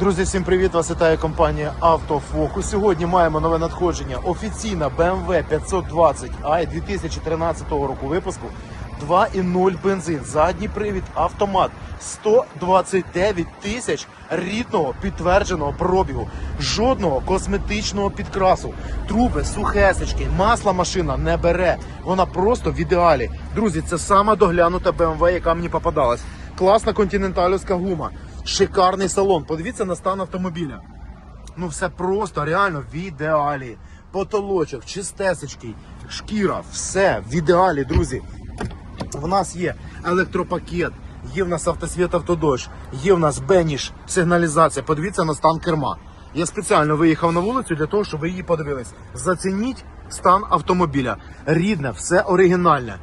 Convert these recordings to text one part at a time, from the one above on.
Друзі, всім привіт! Вас вітає компанія Автофокус. Сьогодні маємо нове надходження. Офіційна BMW 520i 2013 року випуску. 2,0 бензин, задній привід, автомат, 129 тисяч рідного підтвердженого пробігу, жодного косметичного підкрасу, труби, сухесечки, масла машина не бере. Вона просто в ідеалі. Друзі, це сама доглянута BMW, яка мені попадалась. Класна континенталівська гума, шикарний салон. Подивіться на стан автомобіля. Ну все просто, реально в ідеалі. Потолочок, чистесечкий, шкіра, все в ідеалі, друзі. В нас є електропакет, є в нас автосвіт автодощ, є в нас беніш, сигналізація. Подивіться на стан керма. Я спеціально виїхав на вулицю для того, щоб ви її подивились. Зацініть стан автомобіля. Рідне, все оригінальне.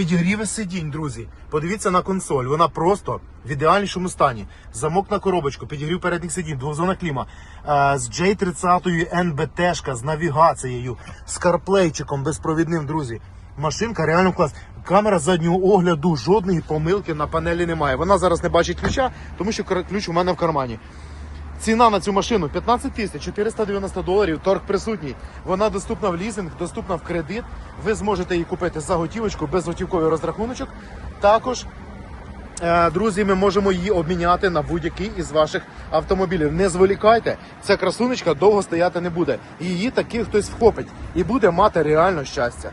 Підігріви сидінь, друзі. Подивіться на консоль. Вона просто в ідеальнішому стані. Замок на коробочку, підігрів передніх сидінь, двохзона кліма. Е, з J30 NBT з навігацією, з карплейчиком безпровідним, друзі. Машинка реально клас. Камера заднього огляду, жодної помилки на панелі немає. Вона зараз не бачить ключа, тому що ключ у мене в кармані. Ціна на цю машину 15 тисяч 490 доларів. Торг присутній. Вона доступна в лізинг, доступна в кредит. Ви зможете її купити за готівочку, без готівковий розрахуночок. Також, е, друзі, ми можемо її обміняти на будь-який із ваших автомобілів. Не зволікайте, ця красунечка довго стояти не буде. Її таки хтось вхопить і буде мати реально щастя.